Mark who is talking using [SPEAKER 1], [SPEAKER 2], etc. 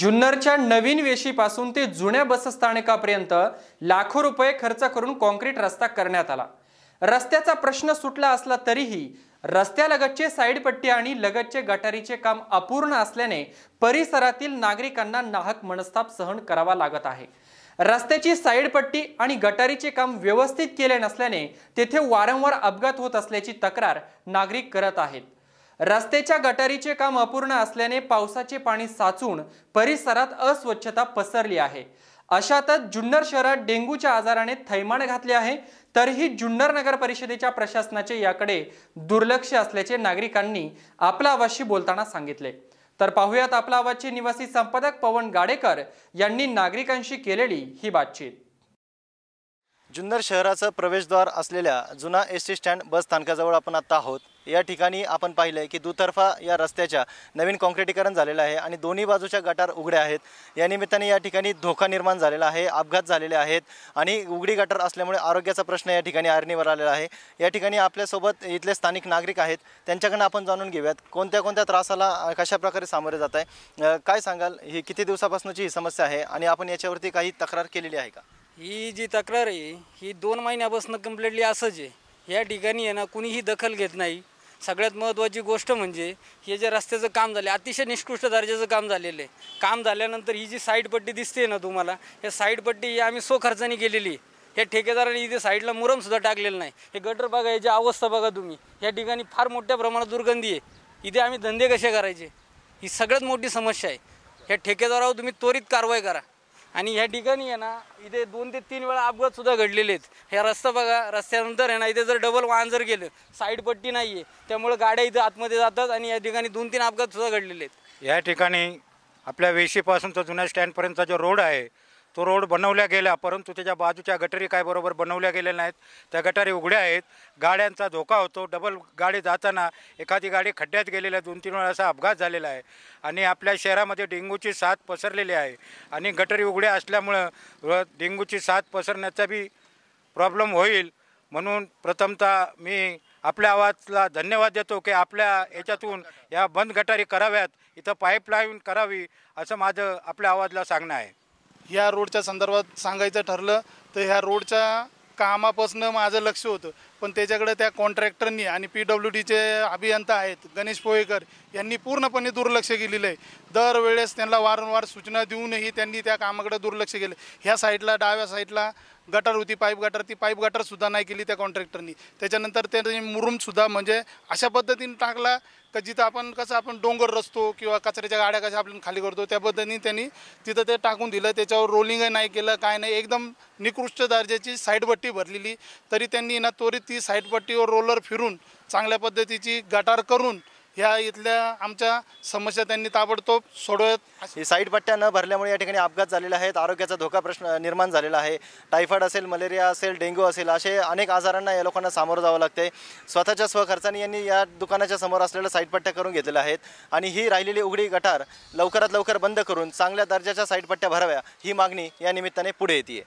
[SPEAKER 1] जुन्नरच्या नवीन वेशीपासून ते जुन्या बसस्थानकापर्यंत लाखो रुपये खर्च करून कॉन्क्रीट रस्ता करण्यात आला. रस्त्याचा प्रश्न सुटला असला तरीही रस्त्यालगतचे साईडपट्टी आणि लगतचे गटारीचे काम अपूर्ण असल्याने परिसरातील नागरिकांना नाहक मनस्ताप सहन करावा लागत आहे. रस्त्याची साईडपट्टी आणि गटारीचे काम व्यवस्थित केले नसल्याने तेथे वारंवार अपघात होत असल्याची तक्रार नागरिक करत आहेत. रस्त्याच्या गटारीचे काम अपूर्ण असल्याने पावसाचे पाणी साचून परिसरात अस्वच्छता पसरली आहे. अशातच जुन्नर शहरात डेंग्यूच्या आजाराने थैमान घातले आहे. तरीही जुन्नर नगर परिषदेच्या प्रशासनाचे याकडे दुर्लक्ष असल्याचे नागरिकांनी आपला आवाजशी बोलताना सांगितले. तर पाहुयात आपला आवाजचे निवासी संपादक पवन गाडेकर यांनी नागरिकांशी केलेली ही बातचीत.
[SPEAKER 2] जुन्नर शहराचं प्रवेशद्वार असलेल्या जुना एस टी स्टँड बस स्थानकाजवळ आपण आता आहोत. या ठिकाणी आपण पाहिलं आहे की दुतर्फा या रस्त्याच्या नवीन कॉन्क्रिटीकरण झालेलं आहे आणि दोन्ही बाजूच्या गटार उघड्या आहेत. या निमित्ताने या ठिकाणी धोका निर्माण झालेला आहे अपघात झालेले आहेत आणि उघडी गटार असल्यामुळे आरोग्याचा प्रश्न या ठिकाणी आरणीवर आलेला आहे. या ठिकाणी आपल्यासोबत इथले स्थानिक नागरिक आहेत. त्यांच्याकडनं आपण जाणून घेऊयात कोणत्या कोणत्या त्रासाला कशाप्रकारे कशा प्रकारे सामोरे जात आहे. काय सांगाल? ही किती दिवसापासूनची ही समस्या आहे आणि आपण याच्यावरती काही तक्रार केलेली आहे का?
[SPEAKER 3] ही जी तक्रार आहे ही दोन महिन्यापासून कम्प्लिटली असंच आहे. या ठिकाणी आहे ना कुणीही दखल घेत नाही. सगळ्यात महत्त्वाची गोष्ट म्हणजे हे जे रस्त्याचं काम झाले अतिशय निष्कृष्ट दर्जाचं काम झालेलं आहे. काम झाल्यानंतर ही जी साईड पट्टी दिसते ना तुम्हाला या साईड पट्टी ही आम्ही सो खर्चाने केलेली आहे. या ठेकेदाराने इथे साईडला मुरमसुद्धा टाकलेलं नाही. हे गटर बघा याची अवस्था बघा तुम्ही. या ठिकाणी फार मोठ्या प्रमाणात दुर्गंधी आहे. इथे आम्ही धंदे कसे करायचे? ही सगळ्यात मोठी समस्या आहे. ह्या ठेकेदारावर तुम्ही त्वरित कारवाई करा. आणि ह्या ठिकाणी आहे ना इथे दोन ते तीन वेळा अपघात सुद्धा घडलेले आहेत. ह्या रस्ता बघा रस्त्यानंतर आहे ना इथे जर डबल वाहन जर गेलं साईड पट्टी नाही आहे त्यामुळे गाड्या इथे आतमध्ये जातात आणि या ठिकाणी दोन तीन अपघात सुद्धा घडलेले आहेत.
[SPEAKER 4] या ठिकाणी आपल्या वेशीपासून तर जुन्या स्टँडपर्यंतचा जो रोड आहे तो रोड बनवल्या गेला परंतु त्याच्या बाजूच्या गटारी काय बरोबर बनवल्या गेलेल्या नाहीत. त्या गटारी उघड्या आहेत. गाड्यांचा धोका होतो. डबल गाडी जाताना एखादी गाडी खड्ड्यात गेलेल्या दोन तीन वेळा असा अपघात झालेला आहे. आणि आपल्या शहरामध्ये डेंग्यूची साथ पसरलेली आहे. आणि गटारी उघड्या असल्यामुळं डेंग्यूची साथ पसरण्याचा बी प्रॉब्लेम होईल. म्हणून प्रथमतः मी आपल्या आवाजला धन्यवाद देतो की आपल्या याच्यातून या बंद गटारी कराव्यात. इथं पाईपलाईन करावी असं माझं आपल्या आवाजला सांगणं आहे.
[SPEAKER 5] ह्या रोडच्या संदर्भात सांगायचं ठरलं तर ह्या रोडच्या कामापासून माझं लक्ष होतं. पण त्याच्याकडे त्या कॉन्ट्रॅक्टरनी आणि पी डब्ल्यू डीचे अभियंता आहेत गणेश पोहेकर यांनी पूर्णपणे दुर्लक्ष केलेलं आहे. दरवेळेस त्यांना वारंवार सूचना देऊनही त्यांनी त्या कामाकडे दुर्लक्ष केलं. ह्या साईडला डाव्या साईडला गटार होती पाईप गटर. ती पाईप गटारसुद्धा नाही केली त्या कॉन्ट्रॅक्टरनी. त्याच्यानंतर त्यांनी मुरूमसुद्धा म्हणजे अशा पद्धतीने टाकला का जिथं आपण कसं आपण डोंगर रचतो किंवा कचऱ्याच्या गाड्या कशा आपण खाली करतो त्या पद्धतीने त्यांनी तिथं ते टाकून दिलं. त्याच्यावर रोलिंगही नाही केलं काय नाही. एकदम निकृष्ट दर्जाची साईडपट्टी भरलेली. तरी त्यांनी ना त्वरित ती साईडपट्टीवर रोलर फिरून चांगल्या पद्धतीची गटार करून ह्या इथल्या आमच्या समस्या त्यांनी ताबडतोब सोडवत.
[SPEAKER 2] ही साईड पट्ट्या न भरल्यामुळे या ठिकाणी अपघात झालेले आहेत आरोग्याचा धोका प्रश्न निर्माण झालेला आहे. टायफॉईड असेल मलेरिया असेल डेंग्यू असेल असे अनेक आजारांना या लोकांना सामोरं जावं लागते स्वतःच्या स्वखर्चाने यांनी या दुकानाच्या समोर असलेल्या साईड पट्ट्या करून घेतलेल्या आहेत. आणि ही राहिलेली उघडी गटार लवकरात लवकर बंद करून चांगल्या दर्जाच्या साईड पट्ट्या भराव्या ही मागणी या निमित्ताने पुढे येते